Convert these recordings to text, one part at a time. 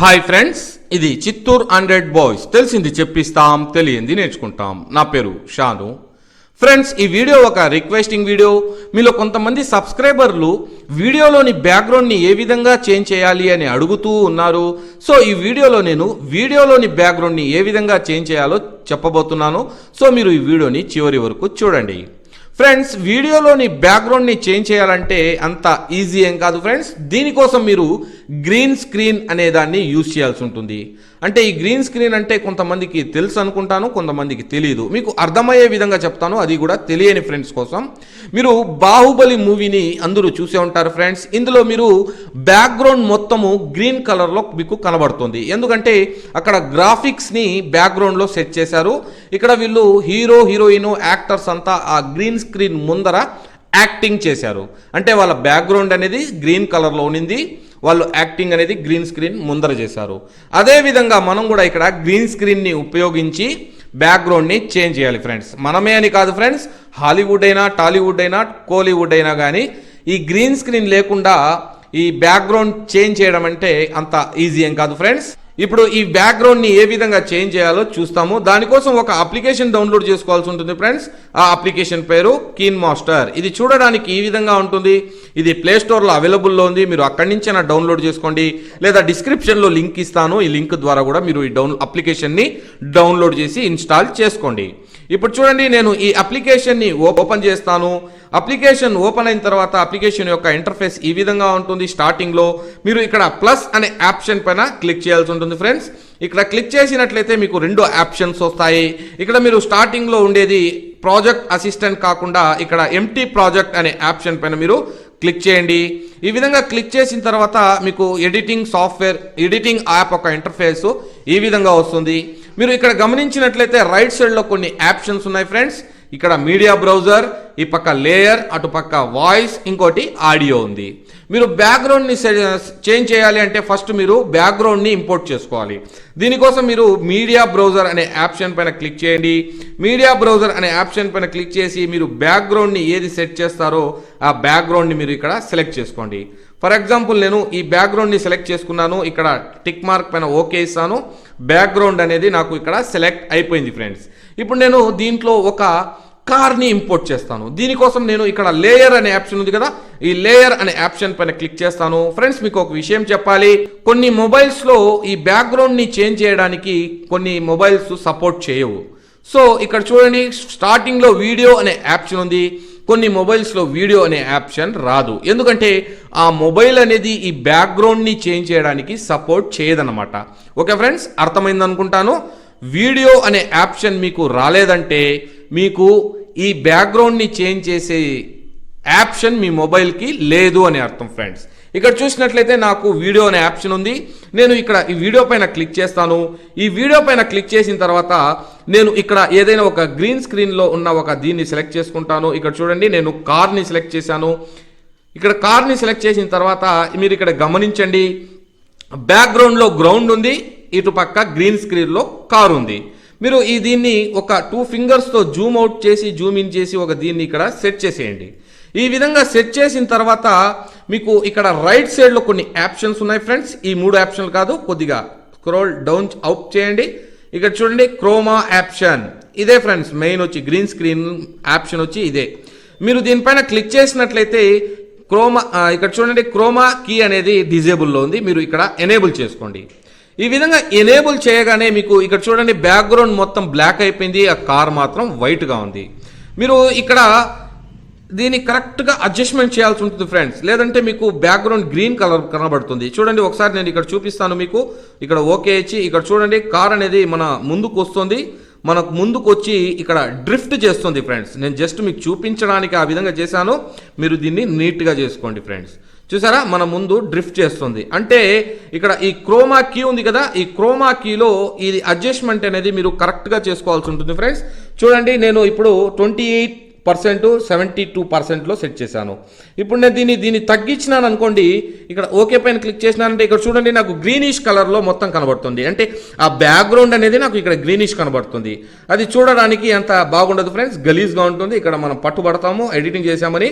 Hi friends ఇది Chittoor hundred boys. తెలిసింది చెప్పిస్తాం తెలియంది నేర్చుకుంటాం. నా పేరు షాను. ఫ్రెండ్స్ ఈ వీడియో ఒక రిక్వెస్టింగ్ వీడియో. మీలో కొంతమంది సబ్స్క్రైబర్లు వీడియోలోని బ్యాక్గ్రౌండ్ని ఏ విధంగా చేంజ్ చేయాలి అని అడుగుతూ ఉన్నారు. సో ఈ వీడియోలో నేను వీడియోలోని బ్యాక్గ్రౌండ్ని ఏ విధంగా చేంజ్ చేయాలో చెప్పబోతున్నాను. సో మీరు ఈ వీడియోని చివరి వరకు చూడండి. ఫ్రెండ్స్ వీడియోలోని బ్యాక్గ్రౌండ్ని చేంజ్ చేయాలంటే అంత ఈజీ ఏం కాదు ఫ్రెండ్స్ దీనికోసం మీరు గ్రీన్ స్క్రీన్ అనే దాన్ని యూజ్ చేయాల్సి ఉంటుంది. అంటే ఈ గ్రీన్ స్క్రీన్ అంటే కొంతమందికి తెలుసు అనుకుంటాను కొంతమందికి తెలియదు మీకు అర్థమయ్యే విధంగా చెప్తాను అది కూడా తెలియని ఫ్రెండ్స్ కోసం. మీరు బాహుబలి మూవీని అందరూ చూసే ఉంటారు ఫ్రెండ్స్. ఇందులో మీరు బ్యాక్గ్రౌండ్ మొత్తము గ్రీన్ కలర్లో మీకు కనబడుతుంది. ఎందుకంటే అక్కడ గ్రాఫిక్స్ని బ్యాక్గ్రౌండ్లో సెట్ చేశారు. ఇక్కడ వీళ్ళు హీరో హీరోయిన్ యాక్టర్స్ అంతా ఆ గ్రీన్ స్క్రీన్ ముందర యాక్టింగ్ చేశారు. అంటే వాళ్ళ బ్యాక్గ్రౌండ్ అనేది గ్రీన్ కలర్లో ఉన్నింది వాళ్ళు యాక్టింగ్ అనేది గ్రీన్ స్క్రీన్ ముందర చేశారు. అదేవిధంగా మనం కూడా ఇక్కడ గ్రీన్ స్క్రీన్ని ఉపయోగించి బ్యాక్గ్రౌండ్ని చేంజ్ చేయాలి ఫ్రెండ్స్. మనమే అని కాదు ఫ్రెండ్స్ హాలీవుడ్ అయినా టాలీవుడ్ అయినా కోలీవుడ్ అయినా కానీ ఈ గ్రీన్ స్క్రీన్ లేకుండా ఈ బ్యాక్గ్రౌండ్ చేంజ్ చేయడం అంటే అంత ఈజీ ఏం కాదు ఫ్రెండ్స్. ఇప్పుడు ఈ బ్యాక్గ్రౌండ్ని ఏ విధంగా చేంజ్ చేయాలో చూస్తాము. దానికోసం ఒక అప్లికేషన్ డౌన్లోడ్ చేసుకోవాల్సి ఉంటుంది ఫ్రెండ్స్ ఆ అప్లికేషన్ పేరు కీన్ మాస్టర్ ఇది చూడడానికి ఈ విధంగా ఉంటుంది. ఇది ప్లే స్టోర్లో అవైలబుల్లో ఉంది. మీరు అక్కడి నుంచైనా డౌన్లోడ్ చేసుకోండి. లేదా డిస్క్రిప్షన్లో లింక్ ఇస్తాను. ఈ లింక్ ద్వారా కూడా మీరు ఈ డౌన్ అప్లికేషన్ని డౌన్లోడ్ చేసి ఇన్స్టాల్ చేసుకోండి. ఇప్పుడు చూడండి నేను ఈ అప్లికేషన్ని ఓపెన్ చేస్తాను. అప్లికేషన్ ఓపెన్ అయిన తర్వాత అప్లికేషన్ యొక్క ఇంటర్ఫేస్ ఈ విధంగా ఉంటుంది. స్టార్టింగ్లో మీరు ఇక్కడ ప్లస్ అనే ఆప్షన్ పైన క్లిక్ చేయాల్సి ఉంటుంది ఫ్రెండ్స్ ఇక్కడ క్లిక్ చేసినట్లయితే మీకు రెండు ఆప్షన్స్ వస్తాయి. ఇక్కడ మీరు స్టార్టింగ్లో ఉండేది ప్రాజెక్ట్ అసిస్టెంట్ కాకుండా ఇక్కడ ఎంటీ ప్రాజెక్ట్ అనే ఆప్షన్ పైన మీరు క్లిక్ చేయండి. ఈ విధంగా క్లిక్ చేసిన తర్వాత మీకు ఎడిటింగ్ సాఫ్ట్వేర్ ఎడిటింగ్ యాప్ ఒక ఇంటర్ఫేస్ ఈ విధంగా వస్తుంది. మీరు ఇక్కడ గమనించినట్లయితే రైట్ సైడ్లో కొన్ని ఆప్షన్స్ ఉన్నాయి ఫ్రెండ్స్ ఇక్కడ మీడియా బ్రౌజర్ ఈ పక్క లేయర్ అటు పక్క వాయిస్ ఇంకోటి ఆడియో ఉంది. మీరు బ్యాక్గ్రౌండ్ని చేంజ్ చేయాలి అంటే ఫస్ట్ మీరు బ్యాక్గ్రౌండ్ని ఇంపోర్ట్ చేసుకోవాలి. దీనికోసం మీరు మీడియా బ్రౌజర్ అనే ఆప్షన్ పైన క్లిక్ చేయండి. మీడియా బ్రౌజర్ అనే ఆప్షన్ పైన క్లిక్ చేసి మీరు బ్యాక్గ్రౌండ్ని ఏది సెట్ చేస్తారో ఆ బ్యాక్గ్రౌండ్ని మీరు ఇక్కడ సెలెక్ట్ చేసుకోండి. ఫర్ ఎగ్జాంపుల్ నేను ఈ బ్యాక్గ్రౌండ్ని సెలెక్ట్ చేసుకున్నాను ఇక్కడ టిక్ మార్క్ పైన ఓకే ఇస్తాను బ్యాక్గ్రౌండ్ అనేది నాకు ఇక్కడ సెలెక్ట్ అయిపోయింది ఫ్రెండ్స్. ఇప్పుడు నేను దీంట్లో ఒక కార్ని ఇంపోర్ట్ చేస్తాను. దీనికోసం నేను ఇక్కడ లేయర్ అనే ఆప్షన్ ఉంది కదా ఈ లేయర్ అనే ఆప్షన్ పైన క్లిక్ చేస్తాను. ఫ్రెండ్స్ మీకు ఒక విషయం చెప్పాలి. కొన్ని మొబైల్స్లో ఈ బ్యాక్గ్రౌండ్ని చేంజ్ చేయడానికి కొన్ని మొబైల్స్ సపోర్ట్ చేయవు. సో ఇక్కడ చూడండి స్టార్టింగ్లో వీడియో అనే ఆప్షన్ ఉంది. కొన్ని మొబైల్స్లో వీడియో అనే ఆప్షన్ రాదు. ఎందుకంటే ఆ మొబైల్ అనేది ఈ బ్యాక్గ్రౌండ్ని చేంజ్ చేయడానికి సపోర్ట్ చేయదనమాట ఓకే ఫ్రెండ్స్ అర్థమైంది అనుకుంటాను? వీడియో అనే ఆప్షన్ మీకు రాలేదంటే మీకు ఈ బ్యాక్గ్రౌండ్ని చేంజ్ చేసే ఆప్షన్ మీ మొబైల్కి లేదు అని అర్థం ఫ్రెండ్స్ ఇక్కడ చూసినట్లయితే నాకు వీడియో అనే ఆప్షన్ ఉంది. నేను ఇక్కడ ఈ వీడియో పైన క్లిక్ చేస్తాను. ఈ వీడియో పైన క్లిక్ చేసిన తర్వాత నేను ఇక్కడ ఏదైనా ఒక గ్రీన్ స్క్రీన్లో ఉన్న ఒక దీన్ని సెలెక్ట్ చేసుకుంటాను. ఇక్కడ చూడండి నేను కార్ని సెలెక్ట్ చేశాను. ఇక్కడ కార్ని సెలెక్ట్ చేసిన తర్వాత మీరు ఇక్కడ గమనించండి. బ్యాక్గ్రౌండ్లో గ్రౌండ్ ఉంది ఇటు పక్క గ్రీన్ స్క్రీన్లో కార్ ఉంది. మీరు ఈ దీన్ని ఒక టూ ఫింగర్స్తో జూమ్ అవుట్ చేసి జూమ్ ఇన్ చేసి ఒక దీన్ని ఇక్కడ సెట్ చేసేయండి. ఈ విధంగా సెట్ చేసిన తర్వాత మీకు ఇక్కడ రైట్ సైడ్లో కొన్ని ఆప్షన్స్ ఉన్నాయి ఫ్రెండ్స్. ఈ మూడు ఆప్షన్లు కాదు కొద్దిగా స్క్రోల్ డౌన్ అవుట్ చేయండి. ఇక్కడ చూడండి క్రోమా ఆప్షన్. ఇదే ఫ్రెండ్స్ మెయిన్ వచ్చి గ్రీన్ స్క్రీన్ ఆప్షన్ వచ్చి ఇదే. మీరు దీనిపైన క్లిక్ చేసినట్లయితే క్రోమా ఇక్కడ చూడండి క్రోమా కీ అనేది డిజేబుల్లో ఉంది. మీరు ఇక్కడ ఎనేబుల్ చేసుకోండి. ఈ విధంగా ఎనేబుల్ చేయగానే మీకు ఇక్కడ చూడండి బ్యాక్గ్రౌండ్ మొత్తం బ్లాక్ అయిపోయింది. ఆ కార్ మాత్రం వైట్గా ఉంది. మీరు ఇక్కడ దీన్ని కరెక్ట్గా అడ్జస్ట్మెంట్ చేయాల్సి ఉంటుంది ఫ్రెండ్స్ లేదంటే మీకు బ్యాక్గ్రౌండ్ గ్రీన్ కలర్ కనబడుతుంది. చూడండి ఒకసారి నేను ఇక్కడ చూపిస్తాను మీకు. ఇక్కడ ఓకే ఇచ్చి ఇక్కడ చూడండి కార్ అనేది మన ముందుకు వస్తుంది. మనకు ముందుకు వచ్చి ఇక్కడ డ్రిఫ్ట్ చేస్తుంది ఫ్రెండ్స్ నేను జస్ట్ మీకు చూపించడానికి ఆ విధంగా చేశాను. మీరు దీన్ని నీట్గా చేసుకోండి ఫ్రెండ్స్ చూసారా? మన ముందు డ్రిఫ్ట్ చేస్తుంది. అంటే ఇక్కడ ఈ క్రోమా కీ ఉంది కదా ఈ క్రోమా కీలో ఇది అడ్జస్ట్మెంట్ అనేది మీరు కరెక్ట్గా చేసుకోవాల్సి ఉంటుంది ఫ్రెండ్స్ చూడండి నేను ఇప్పుడు twenty eight percent seventy two పర్సెంట్లో సెట్ చేశాను. ఇప్పుడు నేను దీన్ని దీన్ని తగ్గించినాను అనుకోండి ఇక్కడ ఓకే పైన క్లిక్ చేసినానంటే ఇక్కడ చూడండి నాకు గ్రీనిష్ కలర్లో మొత్తం కనబడుతుంది. అంటే ఆ బ్యాక్గ్రౌండ్ అనేది నాకు ఇక్కడ గ్రీనిష్ కనబడుతుంది. అది చూడడానికి అంత బాగుండదు ఫ్రెండ్స్? గలీజ్గా ఉంటుంది. ఇక్కడ మనం పట్టుబడతాము ఎడిటింగ్ చేసామని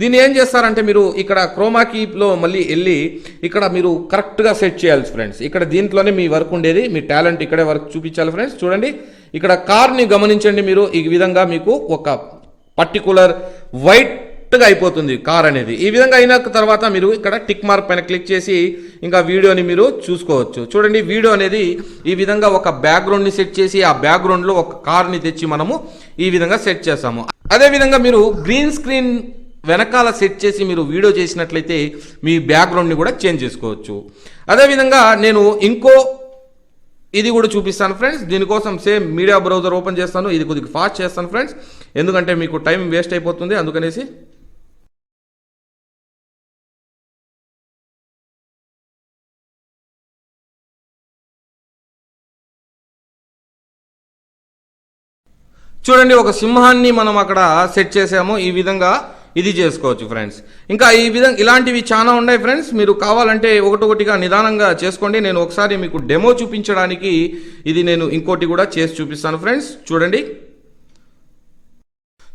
దీన్ని ఏం చేస్తారంటే మీరు ఇక్కడ క్రోమాకీలో మళ్ళీ వెళ్ళి ఇక్కడ మీరు కరెక్ట్గా సెట్ చేయాలి ఫ్రెండ్స్. ఇక్కడ దీంట్లోనే మీ వర్క్ ఉండేది మీ టాలెంట్ ఇక్కడే వర్క్ చూపించాలి ఫ్రెండ్స్. చూడండి ఇక్కడ కార్ని గమనించండి మీరు. ఈ విధంగా మీకు ఒక పర్టికులర్ వైట్గా అయిపోతుంది కార్ అనేది. ఈ విధంగా అయిన తర్వాత మీరు ఇక్కడ టిక్ మార్క్ పైన క్లిక్ చేసి ఇంకా వీడియోని మీరు చూసుకోవచ్చు. చూడండి వీడియో అనేది ఈ విధంగా ఒక బ్యాక్గ్రౌండ్ని సెట్ చేసి ఆ బ్యాక్గ్రౌండ్లో ఒక కార్ని తెచ్చి మనము ఈ విధంగా సెట్ చేస్తాము. అదే విధంగా మీరు గ్రీన్ స్క్రీన్ వెనకాల సెట్ చేసి మీరు వీడియో చేసినట్లయితే మీ బ్యాక్గ్రౌండ్ని కూడా చేంజ్ చేసుకోవచ్చు. అదేవిధంగా నేను ఇంకో ఇది కూడా చూపిస్తాను ఫ్రెండ్స్. దీనికోసం సేమ్ మీడియా బ్రౌజర్ ఓపెన్ చేస్తాను. ఇది కొద్దిగా ఫాస్ట్ చేస్తాను ఫ్రెండ్స్. ఎందుకంటే మీకు టైం వేస్ట్ అయిపోతుంది. అందుకనేసి చూడండి ఒక సింహాన్ని మనం అక్కడ సెట్ చేసాము. ఈ విధంగా ఇది చేసుకోవచ్చు ఫ్రెండ్స్ ఇంకా ఈ విధంగా ఇలాంటివి చాలా ఉన్నాయి ఫ్రెండ్స్ మీరు కావాలంటే ఒకటొకటిగా నిదానంగా చేసుకోండి. నేను ఒకసారి మీకు డెమో చూపించడానికి ఇది నేను ఇంకోటి కూడా చేసి చూపిస్తాను ఫ్రెండ్స్ చూడండి.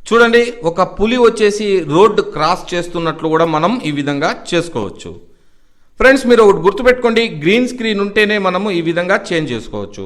చూడండి ఒక పులి వచ్చేసి రోడ్డు క్రాస్ చేస్తున్నట్లు కూడా మనం ఈ విధంగా చేసుకోవచ్చు. ఫ్రెండ్స్ మీరు ఒకటి గుర్తుపెట్టుకోండి. గ్రీన్ స్క్రీన్ ఉంటేనే మనము ఈ విధంగా చేంజ్ చేసుకోవచ్చు.